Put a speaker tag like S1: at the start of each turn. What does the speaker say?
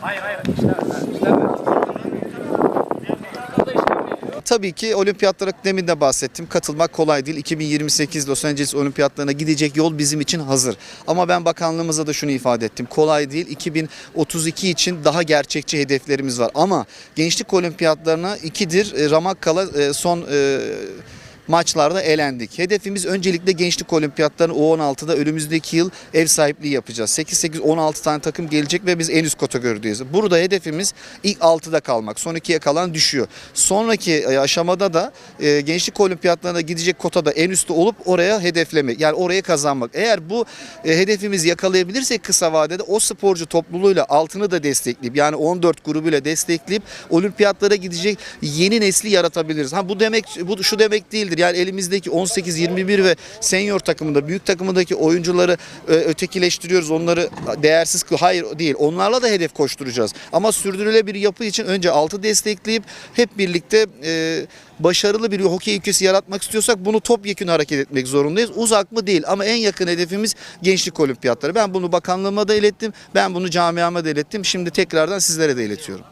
S1: Hayır hayır. İşler. İşler.
S2: Tabii ki olimpiyatlara demin de bahsettim. Katılmak kolay değil. 2028 Los Angeles olimpiyatlarına gidecek yol bizim için hazır. Ama ben bakanlığımıza da şunu ifade ettim. Kolay değil. 2032 için daha gerçekçi hedeflerimiz var. Ama gençlik olimpiyatlarına ikidir e, Ramakkala e, son e, maçlarda elendik. Hedefimiz öncelikle gençlik olimpiyatlarını U16'da önümüzdeki yıl ev sahipliği yapacağız. 8-8-16 tane takım gelecek ve biz en üst kategorideyiz. Burada hedefimiz ilk 6'da kalmak. Son ikiye kalan düşüyor. Sonraki e, aşamada da e, gençlik olimpiyatlarına gidecek kotada en üstte olup oraya hedeflemek. Yani oraya kazanmak. Eğer bu e, hedefimizi yakalayabilirsek kısa vadede o sporcu topluluğuyla altını da destekleyip yani 14 grubuyla destekleyip olimpiyatlara gidecek yeni nesli yaratabiliriz. Ha bu demek bu şu demek değildir. Yani elimizdeki 18 21 ve senior takımında büyük takımındaki oyuncuları e, ötekileştiriyoruz. Onları değersiz. Hayır değil. Onlarla da hedef koşturacağız. Ama sürdürülebilir bir yapı için önce altı destekleyip hep birlikte e, başarılı bir hokey ülkesi yaratmak istiyorsak bunu topyekun hareket etmek zorundayız. Uzak mı değil ama en yakın hedefimiz gençlik olimpiyatları. Ben bunu bakanlığıma da ilettim. Ben bunu camiama da ilettim. Şimdi tekrardan sizlere de iletiyorum.